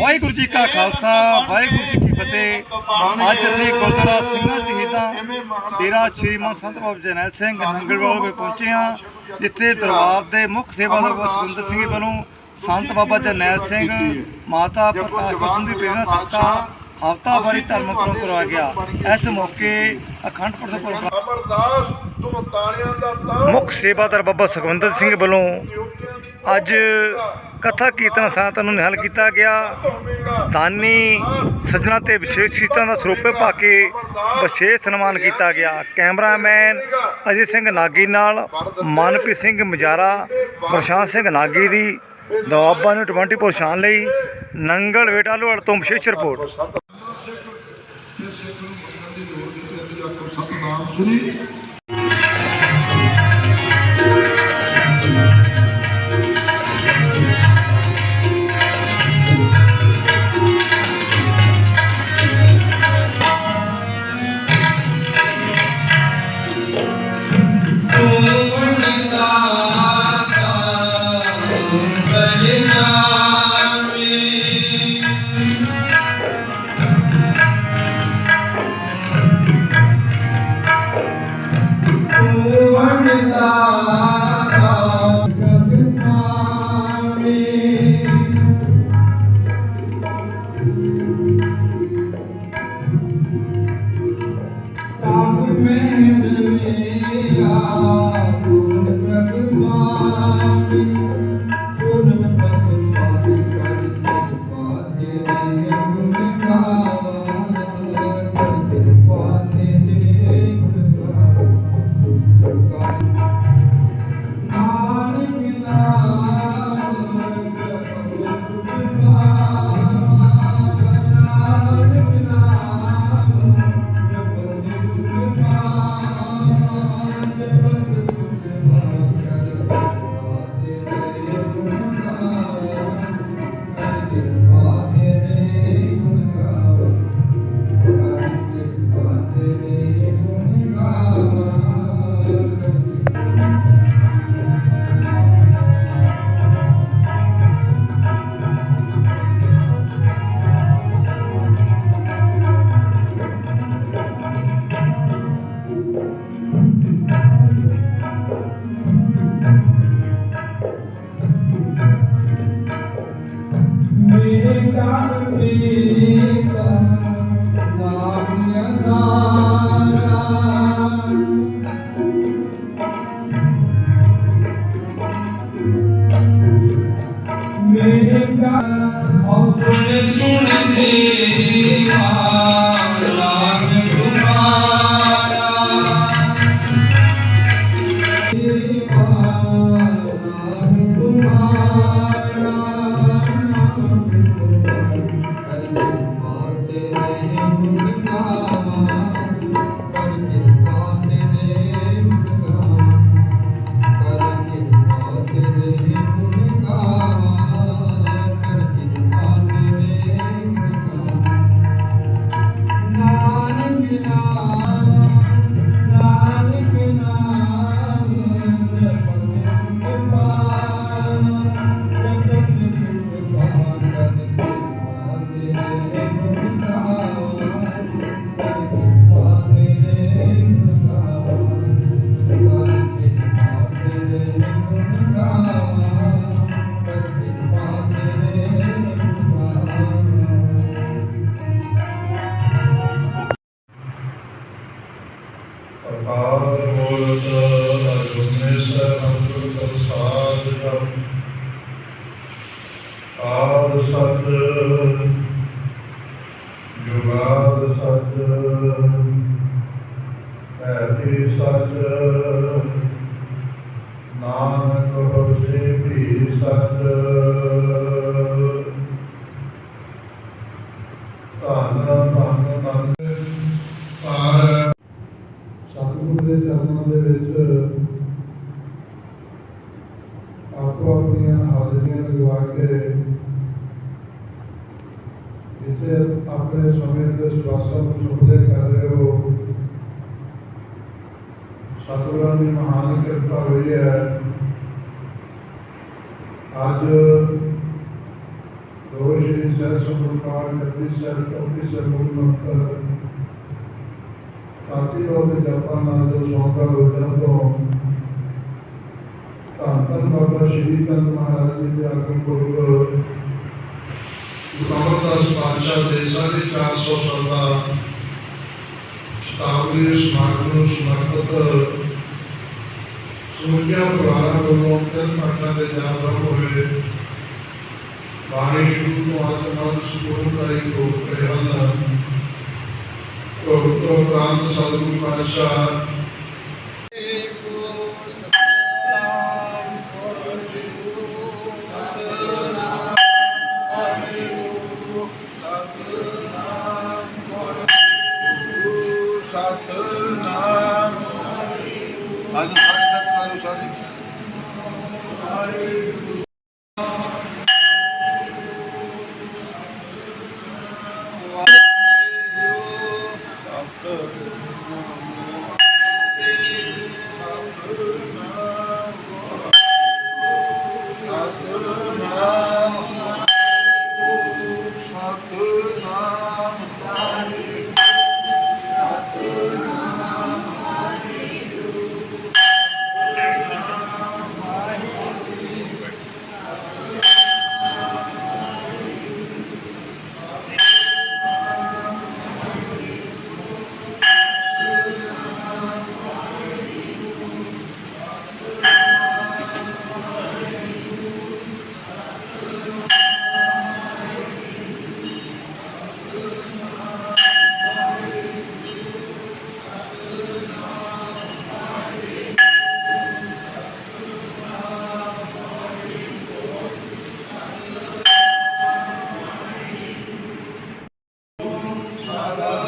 ਵਾਹਿਗੁਰੂ ਜੀ ਕਾ ਖਾਲਸਾ, ਵਾਹਿਗੁਰੂ ਜੀ ਕੀ ਫਤਿਹ। ਅੱਜ ਅਸੀਂ ਗੁਰਦੁਆਰਾ ਸਿੰਘਾਂ ਸ਼ਹੀਦਾਂ ਡੇਰਾ ਸ਼੍ਰੀ ਮਾਨ ਸੰਤ ਬਾਬਾ ਜਰਨੈਲ ਸਿੰਘ ਨੰਗਲਵਾਲ ਵਿੱਚ ਪਹੁੰਚੇ ਹਾਂ, ਜਿੱਥੇ ਦਰਬਾਰ ਦੇ ਮੁੱਖ ਸੇਵਾਦਾਰ ਸੁਖਿੰਦਰ ਸਿੰਘ ਜੀ ਵੱਲੋਂ ਸੰਤ ਬਾਬਾ ਜਰਨੈਲ ਸਿੰਘ, ਮਾਤਾ ਪ੍ਰਕਾਸ਼ ਕੁਸਮ ਦੀ ਪ੍ਰੇਰਣਾ ਸਦਕਾ ਹਫਤਾਵਾਰੀ ਧਰਮ ਪ੍ਰੋਗਰਾਮ ਕਰਵਾਇਆ ਗਿਆ। ਇਸ ਮੌਕੇ ਅਖੰਡ ਪਾਠ ਪ੍ਰੋਗਰਾਮ ਅਮਰਦਾਸ ਤੁਮ ਦਾ ਤਾਂ ਮੁੱਖ ਸੇਵਾਦਾਰ ਬਾਬਾ ਸੁਖਵਿੰਦਰ ਸਿੰਘ ਵੱਲੋਂ ਅੱਜ ਕਥਾ ਕੀਰਤਨ ਸੰਗਤਾਂ ਨੂੰ ਨਿਹਾਲ ਕੀਤਾ ਗਿਆ। ਦਾਨੀ ਸੱਜਣਾ ਤੇ ਵਿਸ਼ੇਸ਼ ਸ਼ੀਤਾਂ ਦਾ ਸਰੂਪੇ ਪਾ ਕੇ ਵਿਸ਼ੇਸ਼ ਸਨਮਾਨ ਕੀਤਾ ਗਿਆ। ਕੈਮਰਾਮੈਨ ਅਜੇ ਸਿੰਘ ਨਾਗੀ ਨਾਲ, ਮਨਪ੍ਰੀਤ ਸਿੰਘ ਮਜਾਰਾ, ਪ੍ਰਸ਼ਾਂਤ ਸਿੰਘ ਨਾਗੀ ਦੀ ਦੁਆਬਾ ਨੂੰ 24 ਸ਼ਾਨ ਲਈ ਨੰਗਲ ਵੇਟਾ ਲੋੜ ਤੋਂ ਵਿਸ਼ੇਸ਼ ਰਿਪੋਰਟ। ਸਤਨਾਮ ਸ੍ਰੀ और सुन सुन देवा Oh. ਆਦ ਸਤ ਜੁਗਾਦ ਸਤ ਐਤੀ ਸਤ ਨਾਨਕ ਹੋਸੀ ਵੀ ਸਤ ਧੰਨ ਧੰਨ ਧੰਨ ਤਾਰ ਸਤਿਗੁਰੂ ਦੇ ਚਰਨਾਂ ਦੇ ਵਿੱਚ ਆਪੋ ਆਪਣੀਆਂ ਹਾਜ਼ਰੀਆਂ ਲਵਾ ਕੇ ਜਿੱਥੇ ਆਪਣੇ ਸਮੇਂ ਦੇ ਸਵਾਸਾਂ ਨੂੰ ਸੁਪਦੇ ਕਰ ਰਹੇ ਹੋ। ਸਤਿਗੁਰਾਂ ਦੀ ਮਹਾਨ ਕਿਰਪਾ ਹੋਈ ਹੈ। ਅੱਜ ਦੋ ਸ਼੍ਰੀ ਸੁਪਰਕਾਰ ਨਬੀ ਸਰ ਟੋਪੀ ਸਰ ਮੁਕਤ ਕਾਤੀ ਰੋਗ ਜਪਾਂ ਨਾਲ ਜੋ ਸੌਂਕਾ ਹੋ ਜਦੋਂ ਧੰਨ ਬਾਬਾ ਸ਼੍ਰੀ ਚੰਦ ਮਹਾਰਾਜ ਜੀ ਦੇ ਆਗਮ ਪੁਰਬ ਅਮਰਦਾਸ ਪਾਤਸ਼ਾਹ ਦੇ ਸਾਢੇ ਚਾਰ ਸੌ ਸਾਲਾ ਸ਼ਤਾਬਦੀ ਸਮਾਗਮ ਨੂੰ ਸਮਰਪਿਤ ਸਮੁੱਚਿਆ ਪਰਿਵਾਰਾਂ ਵੱਲੋਂ ਤਿੰਨ ਪਾਠਾਂ ਦੇ ਜਾਪ ਆਰੰਭ ਹੋਏ। ਬਾਣੀ ਸ਼ੁਰੂ ਤੋਂ ਅੰਤ ਤੱਕ ਸਕੂਲ ਦਾ ਹੀ ਭੋਗ ਪਏ ਹਨ। ਭੋਗ ਤੋਂ ਉਪਰੰਤ ਸਤਿਗੁਰੂ ਪਾਤਸ਼ਾਹ ਸਤਨਾਮ। ਅੱਜ ਸਤਨਾਮ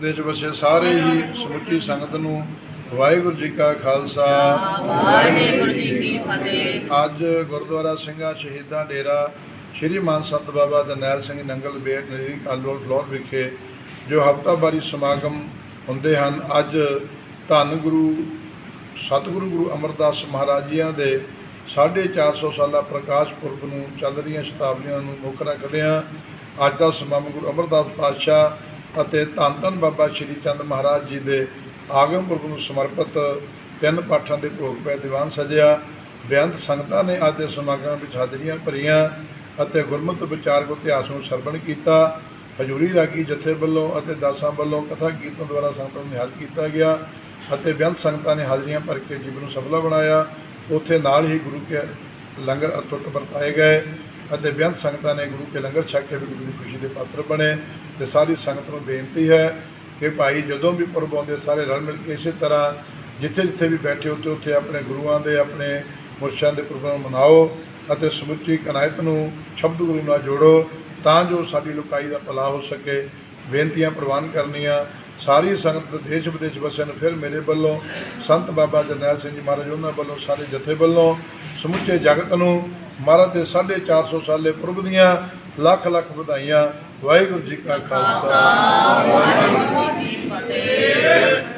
ਦੇ ਵਿੱਚ ਵਸੇ ਸਾਰੇ ਹੀ ਸਮੁੱਚੀ ਸੰਗਤ ਨੂੰ ਵਾਹਿਗੁਰੂ ਜੀ ਕਾ ਖਾਲਸਾ ਵਾਹਿਗੁਰੂ ਜੀ ਕੀ ਫਤਿਹ। ਅੱਜ ਗੁਰਦੁਆਰਾ ਸਿੰਘਾਂ ਸ਼ਹੀਦਾਂ ਡੇਰਾ ਸ਼੍ਰੀ ਮਾਨ ਸੰਤ ਬਾਬਾ ਜਰਨੈਲ ਸਿੰਘ ਨੰਗਲ ਬੇਟ ਨਜ਼ਦੀਕ ਅਲਵਰ ਫਲੋਰ ਵਿਖੇ ਜੋ ਹਫ਼ਤਾਵਾਰੀ ਸਮਾਗਮ ਹੁੰਦੇ ਹਨ ਅੱਜ ਧੰਨ ਗੁਰੂ ਸਤਿਗੁਰੂ ਗੁਰੂ ਅਮਰਦਾਸ ਮਹਾਰਾਜ ਜੀਆਂ ਦੇ 450 ਸਾਲਾ ਪ੍ਰਕਾਸ਼ ਪੁਰਬ ਨੂੰ ਚੱਲ ਰਹੀਆਂ ਸ਼ਤਾਬਦੀਆਂ ਨੂੰ ਮੁੱਖ ਰੱਖਦਿਆਂ ਅੱਜ ਦਾ ਸਮਾਗਮ ਗੁਰੂ ਅਮਰਦਾਸ ਪਾਤਸ਼ਾਹ ਅਤੇ ਧੰਨ ਧੰਨ ਬਾਬਾ ਸ਼੍ਰੀ ਚੰਦ ਮਹਾਰਾਜ ਜੀ ਦੇ ਆਗਮ ਪੁਰਬ ਨੂੰ ਸਮਰਪਿਤ ਤਿੰਨ ਪਾਠਾਂ ਦੇ ਭੋਗ ਪੈ ਦੀਵਾਨ ਸਜਿਆ। ਬੇਅੰਤ ਸੰਗਤਾਂ ਨੇ ਅੱਜ ਦੇ ਸਮਾਗਮ ਵਿੱਚ ਹਾਜ਼ਰੀਆਂ ਭਰੀਆਂ ਅਤੇ ਗੁਰਮਤਿ ਵਿਚਾਰਕ ਇਤਿਹਾਸ ਨੂੰ ਸਰਵਣ ਕੀਤਾ। ਹਜੂਰੀ ਰਾਗੀ ਜਥੇ ਵੱਲੋਂ ਅਤੇ ਦਾਸਾਂ ਵੱਲੋਂ ਕਥਾ ਕੀਰਤਨ ਦੁਆਰਾ ਸੰਗਤਾਂ ਨੂੰ ਨਿਹਾਲ ਕੀਤਾ ਗਿਆ ਅਤੇ ਬੇਅੰਤ ਸੰਗਤਾਂ ਨੇ ਹਾਜ਼ਰੀਆਂ ਭਰ ਕੇ ਜੀਵਨ ਨੂੰ ਸਫਲਾ ਬਣਾਇਆ। ਉੱਥੇ ਨਾਲ ਹੀ ਗੁਰੂ ਕੇ ਲੰਗਰ ਅਤੁੱਟ ਵਰਤਾਏ ਗਏ। ਅਤੇ ਬੇਅੰਤ ਸੰਗਤਾਂ ਨੇ ਗੁਰੂ ਕੇ ਲੰਗਰ ਛਕ ਕੇ ਵੀ ਗੁਰੂ ਦੀ ਖੁਸ਼ੀ ਦੇ ਪਾਤਰ ਬਣੇ ਤੇ ਸਾਰੀ ਸੰਗਤ ਨੂੰ ਬੇਨਤੀ ਹੈ ਕਿ ਭਾਈ ਜਦੋਂ ਵੀ ਪੁਰਬ ਆਉਂਦੇ ਸਾਰੇ ਰਲ ਮਿਲ ਕੇ ਇਸੇ ਤਰ੍ਹਾਂ ਜਿੱਥੇ ਜਿੱਥੇ ਵੀ ਬੈਠੇ ਉੱਥੇ ਉੱਥੇ ਆਪਣੇ ਗੁਰੂਆਂ ਦੇ, ਆਪਣੇ ਮੁਰਸ਼ਿਆਂ ਦੇ ਪ੍ਰੋਗਰਾਮ ਮਨਾਓ ਅਤੇ ਸਮੁੱਚੀ ਕਨਾਇਤ ਨੂੰ ਸ਼ਬਦ ਗੁਰੂ ਨਾਲ ਜੋੜੋ ਤਾਂ ਜੋ ਸਾਡੀ ਲੋਕਾਈ ਦਾ ਭਲਾ ਹੋ ਸਕੇ। ਬੇਨਤੀਆਂ ਪ੍ਰਵਾਨ ਕਰਨੀਆਂ। ਸਾਰੀ ਸੰਗਤ ਦੇਸ਼ ਵਿਦੇਸ਼ ਵਸਿਆਂ ਨੂੰ ਫਿਰ ਮੇਰੇ ਵੱਲੋਂ, ਸੰਤ ਬਾਬਾ ਜਰਨੈਲ ਸਿੰਘ ਜੀ ਮਹਾਰਾਜ ਉਹਨਾਂ ਵੱਲੋਂ, ਸਾਰੇ ਜਥੇ ਵੱਲੋਂ ਸਮੁੱਚੇ ਜਗਤ ਨੂੰ ਮਹਾਰਾਜ ਦੇ 450 ਸਾਲੇ ਪੁਰਬ ਦੀਆਂ ਲੱਖ ਲੱਖ ਵਧਾਈਆਂ, ਵਾਹਿਗੁਰੂ ਜੀ ਕਾ ਖਾਲਸਾ, ਵਾਹਿਗੁਰੂ ਜੀ ਕੀ ਫਤਿਹ।